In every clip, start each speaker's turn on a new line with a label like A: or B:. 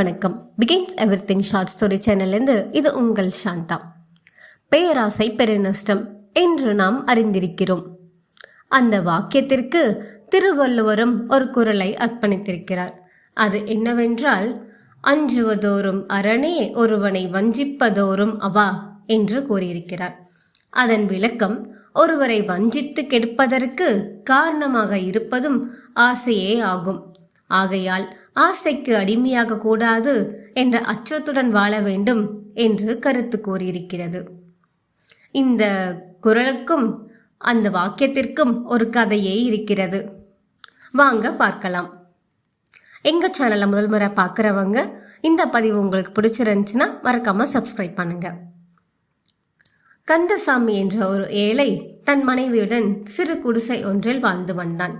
A: வணக்கம். Begins everything short story சேனல்லேருந்து இது உங்கள் சாந்தா. பேராசை பெருநஷ்டம் என்று நாம் அறிந்திருக்கிறோம். அந்த வாக்கியத்திற்கு திருவள்ளுவரும் ஒரு குரலை அர்ப்பணித்திருக்கிறார். அது என்னவென்றால் அஞ்சுவதோறும் அரணே ஒருவனை வஞ்சிப்பதோறும் அவா என்று கூறியிருக்கிறார். அதன் விளக்கம் ஒருவரை வஞ்சித்து கெடுப்பதற்கு காரணமாக இருப்பதும் ஆசையே ஆகும். ஆகையால் ஆசைக்கு அடிமையாக கூடாது என்ற அச்சத்துடன் வாழ வேண்டும் என்று கருத்து கூறியிருக்கிறது. இந்த குரலுக்கும் அந்த வாக்கியத்திற்கும் ஒரு கதையே இருக்கிறது. வாங்க பார்க்கலாம். எங்கள் சேனலை முதல் முறை பார்க்குறவங்க இந்த பதிவு உங்களுக்கு பிடிச்சிருந்துச்சுன்னா மறக்காம சப்ஸ்கிரைப் பண்ணுங்க. கந்தசாமி என்ற ஒரு ஏழை தன் மனைவியுடன் சிறு குடிசை ஒன்றில் வாழ்ந்து வந்தான்.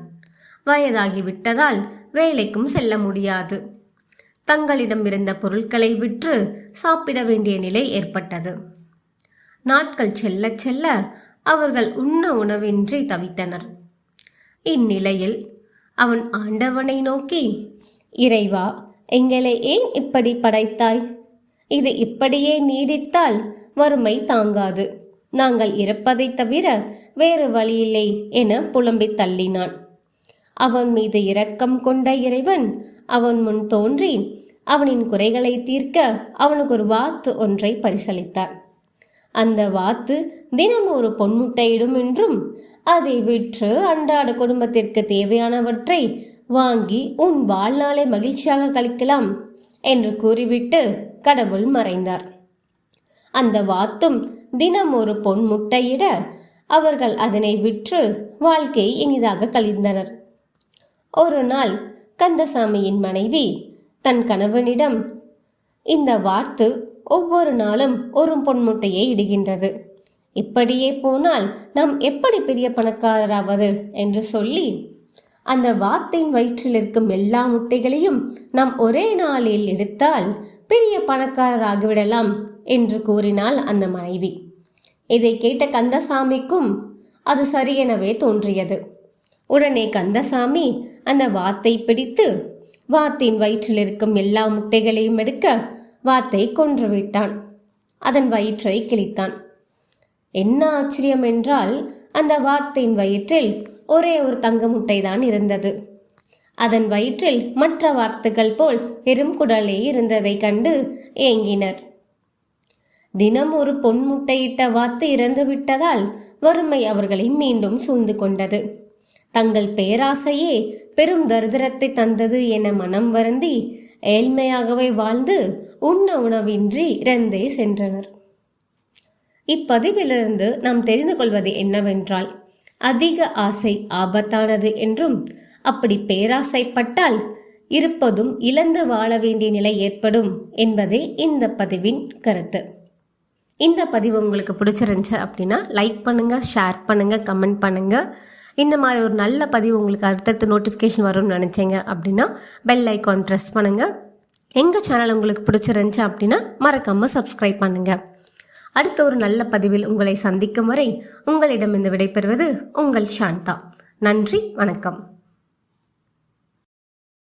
A: வயதாகி விட்டதால் வேலைக்கும் செல்ல முடியாது. தங்களிடம் இருந்த பொருட்களை விற்று சாப்பிட வேண்டிய நிலை ஏற்பட்டது. நாட்கள் செல்ல செல்ல அவர்கள் உண்ண உணவின்றி தவித்தனர். இந்நிலையில் அவன் ஆண்டவனை நோக்கி இறைவா எங்களை ஏன் இப்படி படைத்தாய்? இது இப்படியே நீடித்தால் வறுமை தாங்காது. நாங்கள் இறப்பதை தவிர வேறு வழியில்லை என புலம்பி தள்ளினான். அவன் மீது இரக்கம் கொண்ட இறைவன் அவன் முன் தோன்றி அவனின் குறைகளை தீர்க்க அவனுக்கு ஒரு வாத்து ஒன்றை பரிசளித்தார் அந்த வாத்து தினம் ஒரு பொன்முட்டையிடும் என்றும் அதை விற்று அன்றாட குடும்பத்திற்கு தேவையானவற்றை வாங்கி உன் வாழ்நாளை மகிழ்ச்சியாக கழிக்கலாம் என்று கூறிவிட்டு கடவுள் மறைந்தார். அந்த வாத்தும் தினம் ஒரு பொன் முட்டையிட அவர்கள் அதனை விற்று வாழ்க்கையை இனிதாக கழிந்தனர். ஒரு நாள் கந்தசாமியின் மனைவி தன் கணவனிடம் இந்த வார்த்து ஒவ்வொரு நாளும் ஒரு பொன்முட்டையை இடுகின்றது. இப்படியே போனால் நாம் எப்படி பெரிய பணக்காரராவது? என்று சொல்லி அந்த வாத்தின் வயிற்றில் இருக்கும் எல்லா முட்டைகளையும் நாம் ஒரே நாளில் எடுத்தால் பெரிய பணக்காரராகிவிடலாம் என்று கூறினாள் அந்த மனைவி. இதை கேட்ட கந்தசாமிக்கும் அது சரியெனவே தோன்றியது. உடனே கந்தசாமி அந்த வாத்தை பிடித்து வாத்தின் வயிற்றில் இருக்கும் எல்லா முட்டைகளையும் எடுக்க வாத்தை கொன்றுவிட்டான். அதன் வயிற்றை கிழித்தான். என்ன ஆச்சரியம் என்றால் அந்த வாத்தின் வயிற்றில் ஒரே ஒரு தங்க முட்டைதான் இருந்தது. அதன் வயிற்றில் மற்ற வார்த்தைகள் போல் பெரும் குடலே இருந்ததை கண்டு ஏங்கினர். தினம் ஒரு பொன் முட்டையிட்ட வாத்து இறந்து விட்டதால் வறுமை அவர்களை மீண்டும் சூழ்ந்து கொண்டது. தங்கள் பேராசையே பெரும் தரிதிரத்தை தந்தது என மனம் வருந்தி ஏழ்மையாகவே வாழ்ந்து உண்ண உணவின்றி இறந்தே சென்றனர். இப்பதிவிலிருந்து நாம் தெரிந்து கொள்வது என்னவென்றால் அதிக ஆசை ஆபத்தானது என்றும் அப்படி பேராசைப்பட்டால் இருப்பதும் இழந்து வாழ வேண்டிய நிலை ஏற்படும் என்பதே இந்த பதிவின் கருத்து. இந்த பதிவு உங்களுக்கு பிடிச்சிருந்துச்சு அப்படின்னா லைக் பண்ணுங்கள் ஷேர் பண்ணுங்கள் கமெண்ட் பண்ணுங்கள் இந்த மாதிரி ஒரு நல்ல பதிவு உங்களுக்கு அடுத்தடுத்து நோட்டிஃபிகேஷன் வரும்னு நினச்சிங்க அப்படின்னா பெல் ஐக்கான் ப்ரெஸ் பண்ணுங்கள் எங்கள் சேனல் உங்களுக்கு பிடிச்சிருந்துச்சு அப்படின்னா மறக்காமல் சப்ஸ்கிரைப் பண்ணுங்கள் அடுத்த ஒரு நல்ல பதிவில் உங்களை சந்திக்கும் வரை உங்களிடம் இந்த விடைபெறுவது உங்கள் சாந்தா. நன்றி வணக்கம்.